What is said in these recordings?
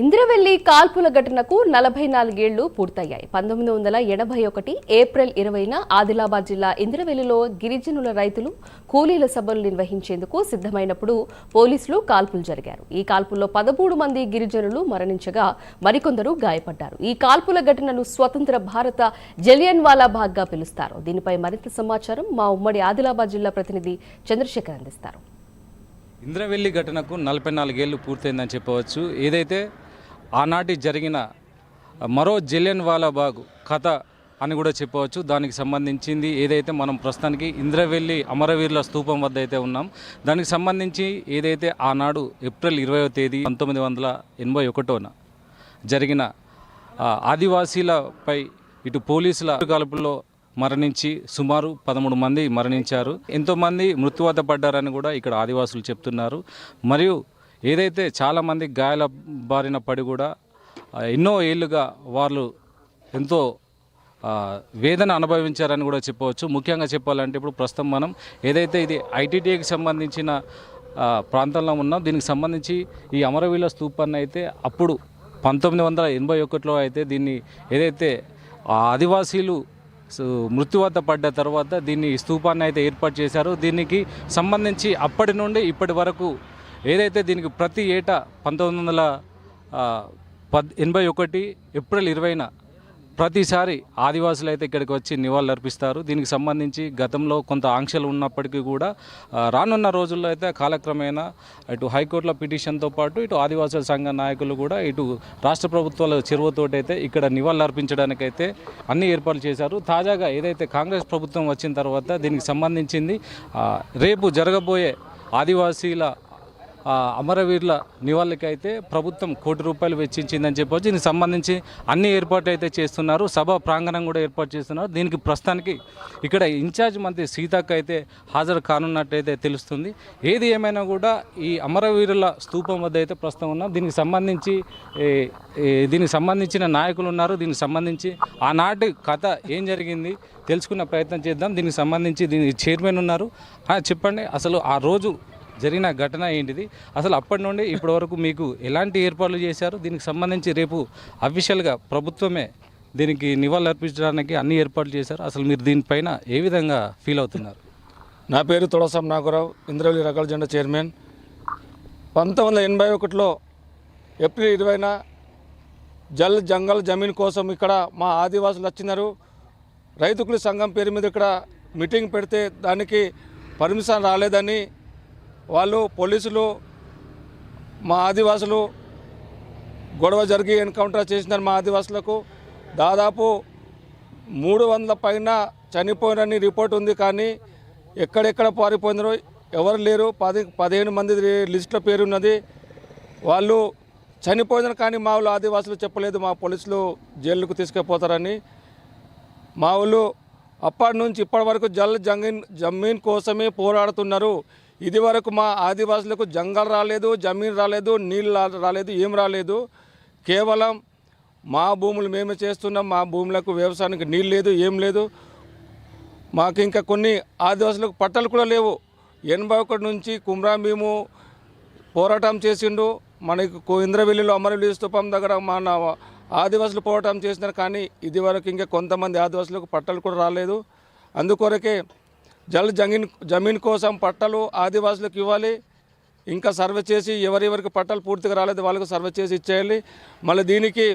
ఇంద్రవెల్లి కాల్పుల ఘటనకు నలభై నాలుగేళ్ళు పూర్తయ్యాయి. పంతొమ్మిది వందల ఎనభై ఒకటి ఏప్రిల్ ఇరవైన ఆదిలాబాద్ జిల్లా ఇంద్రవెల్లిలో గిరిజనుల రైతులు కూలీల సభలు నిర్వహించేందుకు సిద్ధమైనప్పుడు పోలీసులు కాల్పులు జరిగారు. ఈ కాల్పుల్లో పదమూడు మంది గిరిజనులు మరణించగా మరికొందరు గాయపడ్డారు. ఈ కాల్పుల ఘటనను స్వతంత్ర భారత జలియన్ వాలా బాగ్గా పిలుస్తారు. దీనిపై మరింత సమాచారం మా ఉమ్మడి ఆదిలాబాద్ జిల్లా ప్రతినిధి చంద్రశేఖర్ అందిస్తారు. ఇంద్రవెల్లి ఘటనకు నలభై నాలుగేళ్ళు పూర్తయిందని చెప్పవచ్చు. ఏదైతే ఆనాటి జరిగిన మరో జలియన్ వాలాబాగ్ కథ అని కూడా చెప్పవచ్చు. దానికి సంబంధించింది ఏదైతే మనం ప్రస్తుతానికి ఇంద్రవెల్లి అమరవీరుల స్తూపం వద్ద అయితే ఉన్నాం. దానికి సంబంధించి ఏదైతే ఆనాడు ఏప్రిల్ ఇరవయో తేదీ పంతొమ్మిది వందల ఎనభై ఒకటోన జరిగిన ఆదివాసీలపై ఇటు పోలీసుల కాల్పుల్లో మరణించి సుమారు పదమూడు మంది మరణించారు. ఎంతోమంది మృత్యువాత పడ్డారని కూడా ఇక్కడ ఆదివాసులు చెప్తున్నారు. మరియు ఏదైతే చాలామంది గాయాల బారిన పడి కూడా ఎన్నో ఏళ్ళుగా వాళ్ళు ఎంతో వేదన అనుభవించారని కూడా చెప్పవచ్చు. ముఖ్యంగా చెప్పాలంటే ఇప్పుడు ప్రస్తుతం మనం ఏదైతే ఇది ఐటీటీకి సంబంధించిన ప్రాంతంలో ఉన్నాం దీనికి సంబంధించి ఈ అమరవీల స్తూపాన్ని అయితే అప్పుడు పంతొమ్మిది వందల ఎనభై ఒకటిలో అయితే దీన్ని ఏదైతే ఆదివాసీలు సో మృత్యువాత పడ్డ తర్వాత దీన్ని స్థూపాన్ని స్తూపాన్ని అయితే ఏర్పాటు చేశారు. దీనికి సంబంధించి అప్పటి నుండి ఇప్పటి వరకు ఏదైతే దీనికి ప్రతి ఏటా పంతొమ్మిది వందల పద్ ఎనభై ఒకటి ఏప్రిల్ ఇరవైన ప్రతిసారి ఆదివాసులు అయితే ఇక్కడికి వచ్చి నివాళులు అర్పిస్తారు. దీనికి సంబంధించి గతంలో కొంత ఆంక్షలు ఉన్నప్పటికీ కూడా రానున్న రోజుల్లో అయితే కాలక్రమేణా ఇటు హైకోర్టుల పిటిషన్తో పాటు ఇటు ఆదివాసుల సంఘ నాయకులు కూడా ఇటు రాష్ట్ర ప్రభుత్వాల చెరువుతోటైతే అయితే ఇక్కడ నివాళులు అర్పించడానికైతే అన్ని ఏర్పాట్లు చేశారు. తాజాగా ఏదైతే కాంగ్రెస్ ప్రభుత్వం వచ్చిన తర్వాత దీనికి సంబంధించింది రేపు జరగబోయే ఆదివాసీల అమరవీరుల నివాళులకైతే ప్రభుత్వం కోటి రూపాయలు వెచ్చించిందని చెప్పొచ్చు దీనికి సంబంధించి అన్ని ఏర్పాట్లు అయితే చేస్తున్నారు. సభ ప్రాంగణం కూడా ఏర్పాటు చేస్తున్నారు. దీనికి ప్రస్తుతానికి ఇక్కడ ఇన్ఛార్జ్ మంత్రి సీతక్క అయితే హాజరు కానున్నట్టయితే తెలుస్తుంది. ఏది ఏమైనా కూడా ఈ అమరవీరుల స్తూపం వద్ద అయితే ప్రస్తుతం ఉన్నాం. దీనికి సంబంధించి దీనికి సంబంధించిన నాయకులు ఉన్నారు. దీనికి సంబంధించి ఆనాటి కథ ఏం జరిగింది తెలుసుకునే ప్రయత్నం చేద్దాం. దీనికి సంబంధించి దీనికి చైర్మన్ ఉన్నారు. చెప్పండి. అసలు ఆ రోజు జరిగిన ఘటన ఏంటిది? అసలు అప్పటి నుండి ఇప్పటి వరకు మీకు ఎలాంటి ఏర్పాట్లు చేశారు? దీనికి సంబంధించి రేపు అఫీషియల్గా ప్రభుత్వమే దీనికి నివాళులు అర్పించడానికి అన్ని ఏర్పాట్లు చేశారు. అసలు మీరు దీనిపైన ఏ విధంగా ఫీల్ అవుతున్నారు? నా పేరు తొడసం నాగరావు ఇంద్రవల్లి రకాల జెండా చైర్మన్. పంతొమ్మిది వందల ఎనభై ఒకటిలో ఏప్రిల్ ఇరవైన జల్ జంగల్ జమీన్ కోసం ఇక్కడ మా ఆదివాసులు వచ్చినారు. రైతుకుల సంఘం పేరు మీద ఇక్కడ మీటింగ్ పెడితే దానికి పర్మిషన్ రాలేదని వాళ్ళు పోలీసులు మా ఆదివాసులు గొడవ జరిగి ఎన్కౌంటర్ చేసిన మా ఆదివాసులకు. దాదాపు మూడు వందల పైన చనిపోయినని రిపోర్ట్ ఉంది కానీ ఎక్కడెక్కడ పారిపోయినారో ఎవరు లేరు. పది పదిహేను మంది లిస్టులో పేరు ఉన్నది. వాళ్ళు చనిపోయినారు కానీ మా వాళ్ళు ఆదివాసులు చెప్పలేదు. మా పోలీసులు జైలుకు తీసుకుపోతారని. మా వాళ్ళు అప్పటి నుంచి ఇప్పటి వరకు జల్ జంగీన్ జమీన్ కోసమే పోరాడుతున్నారు. ఇది వరకు మా ఆదివాసులకు జంగల్ రాలేదు జమీన్ రాలేదు నీళ్ళు రాలేదు ఏం రాలేదు. కేవలం మా భూములు మేమే చేస్తున్నాం మా భూములకు వ్యవసాయానికి నీళ్ళు లేదు ఏం లేదు. మాకు ఇంకా కొన్ని ఆదివాసులకు పట్టలు కూడా లేవు. ఎనభై ఒకటి నుంచి కుమ్రాభీము పోరాటం చేసిండు. మనకి ఇంద్రవెల్లిలో అమరవెల్లి స్తూపం దగ్గర మన ఆదివాసులు పోరాటం చేసినారు కానీ ఇది వరకు ఇంకా కొంతమంది ఆదివాసులకు పట్టలు కూడా రాలేదు. అందుకొరకే జల్ జమీన్ జమీన్ కోసం పట్టాలు ఆదివాసులకు ఇవ్వాలి. ఇంకా సర్వే చేసి ఎవరెవరికి పట్టాలు పూర్తిగా రాలేదు వాళ్ళకు సర్వే చేసి ఇచ్చేయాలి. మళ్ళీ దీనికి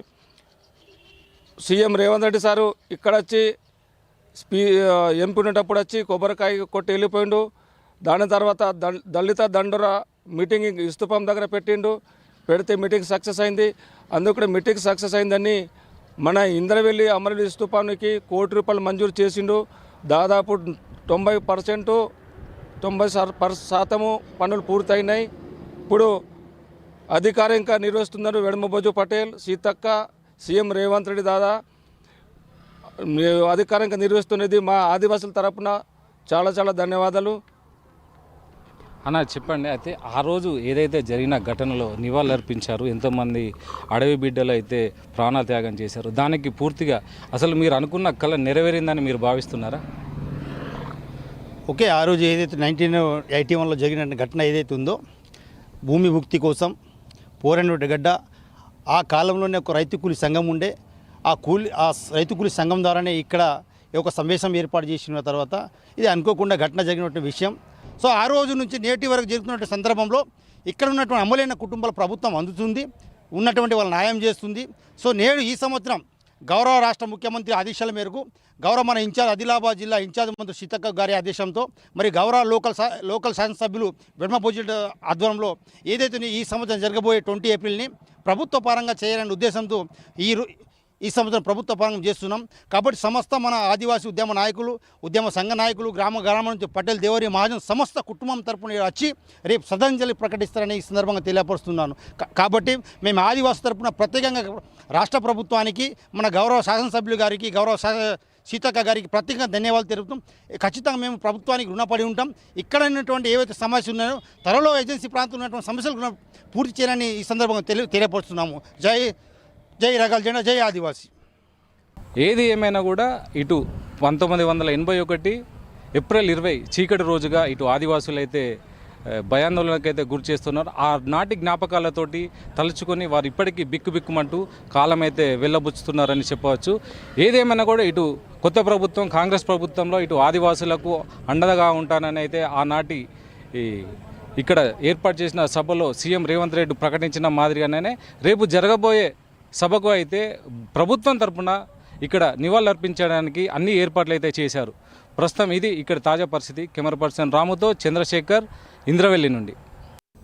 సీఎం రేవంత్ రెడ్డి సారు ఇక్కడ వచ్చి స్పీ ఎంపీ ఉండేటప్పుడు వచ్చి కొబ్బరికాయ కొట్టి వెళ్ళిపోయిండు. దాని తర్వాత దళిత దండోర మీటింగ్ ఇస్తుపం దగ్గర పెట్టిండు. పెడితే మీటింగ్ సక్సెస్ అయింది. అందుకు మీటింగ్ సక్సెస్ అయిందని మన ఇంద్రవెల్లి అమరవెల్లి స్థూపానికి కోటి రూపాయలు మంజూరు చేసిండు. దాదాపు తొంభై పర్సెంటు తొంభై పర్ శాతము పనులు పూర్తయినాయి. ఇప్పుడు అధికారికంగా నిర్వహిస్తున్నారు వెడమబోజు పటేల్ సీతక్క సీఎం రేవంత్ రెడ్డి దాదా. మీ- అధికారికంగా నిర్వహిస్తున్నది మా ఆదివాసుల తరపున. చాలా చాలా ధన్యవాదాలు. అన్న చెప్పండి. అయితే ఆ రోజు ఏదైతే జరిగిన ఘటనలో నివాళులర్పించారు ఎంతోమంది అడవి బిడ్డలు అయితే ప్రాణత్యాగం చేశారు దానికి పూర్తిగా అసలు మీరు అనుకున్న కళ నెరవేరిందని మీరు భావిస్తున్నారా? ఓకే ఆ రోజు ఏదైతే నైన్టీన్ ఎయిటీ వన్లో జరిగిన ఘటన ఏదైతే ఉందో భూమి ముక్తి కోసం పోరైనటువంటి గడ్డ ఆ కాలంలోనే ఒక రైతు కూలి సంఘం ఉండే ఆ కూలి ఆ రైతు కూలి సంఘం ద్వారానే ఇక్కడ ఒక సమావేశం ఏర్పాటు చేసిన తర్వాత ఇది అనుకోకుండా ఘటన జరిగినటువంటి విషయం. సో ఆ రోజు నుంచి నేటి వరకు జరుగుతున్న సందర్భంలో ఇక్కడ ఉన్నటువంటి అమలైన కుటుంబాల ప్రభుత్వం అందుతుంది ఉన్నటువంటి వాళ్ళు న్యాయం చేస్తుంది. సో నేడు ఈ సంవత్సరం గౌరవ రాష్ట్ర ముఖ్యమంత్రి ఆదేశాల మేరకు గౌరవ మన ఇన్ఛార్జ్ ఆదిలాబాద్ జిల్లా ఇన్ఛార్జ్ మంత్రి సీతక్క గారి ఆదేశంతో మరి గౌరవ లోకల్ లోకల్ శాసనసభ్యులు వెడ్మ బోజిట్ ఆధ్వర్యంలో ఏదైతే ఈ సంవత్సరం జరగబోయే ట్వంటీ ఏప్రిల్ని ప్రభుత్వ పరంగా చేయాలనే ఉద్దేశంతో ఈ ఈ సంవత్సరం ప్రభుత్వ పరంగా చేస్తున్నాం. కాబట్టి సమస్త మన ఆదివాసీ ఉద్యమ నాయకులు ఉద్యమ సంఘ నాయకులు గ్రామ గ్రామం నుంచి పటేల్ దేవరి మహాజన్ సమస్త కుటుంబం తరపున వచ్చి రేపు శ్రద్ధాంజలి ప్రకటిస్తారని ఈ సందర్భంగా తెలియపరుస్తున్నాను. కాబట్టి మేము ఆదివాసీ తరపున ప్రత్యేకంగా రాష్ట్ర ప్రభుత్వానికి మన గౌరవ శాసనసభ్యులు గారికి గౌరవ సీతక్క గారికి ప్రత్యేకంగా ధన్యవాదాలు తెలుపుతాం. ఖచ్చితంగా మేము ప్రభుత్వానికి రుణపడి ఉంటాం. ఇక్కడ ఉన్నటువంటి ఏవైతే సమస్యలు ఉన్నాయో త్వరలో ఏజెన్సీ ప్రాంతంలో ఉన్నటువంటి సమస్యలు పూర్తి చేయాలని ఈ సందర్భంగా తెలియ తెలియపరుస్తున్నాము. జై జై రకాల జెండా జై ఆదివాసీ. ఏది ఏమైనా కూడా ఇటు పంతొమ్మిది వందల ఎనభై ఒకటి ఏప్రిల్ ఇరవై చీకటి రోజుగా ఇటు ఆదివాసులైతే భయాందోళనకైతే గురి చేస్తున్నారు. ఆ నాటి జ్ఞాపకాలతోటి తలుచుకొని వారు ఇప్పటికీ బిక్కు బిక్కుమంటూ కాలం అయితే వెళ్ళబుచ్చుతున్నారని చెప్పవచ్చు. ఏదేమైనా కూడా ఇటు కొత్త ప్రభుత్వం కాంగ్రెస్ ప్రభుత్వంలో ఇటు ఆదివాసులకు అండగా ఉంటానని అయితే ఆనాటి ఈ ఇక్కడ ఏర్పాటు చేసిన సభలో సీఎం రేవంత్ రెడ్డి ప్రకటించిన మాదిరిగానే రేపు జరగబోయే సభకు అయితే ప్రభుత్వం తరపున ఇక్కడ నివాళులర్పించడానికి అన్ని ఏర్పాట్లు అయితే చేశారు. ప్రస్తుతం ఇది ఇక్కడ తాజా పరిస్థితి. కెమెరా పర్సన్ రాముతో చంద్రశేఖర్ ఇంద్రవెల్లి నుండి.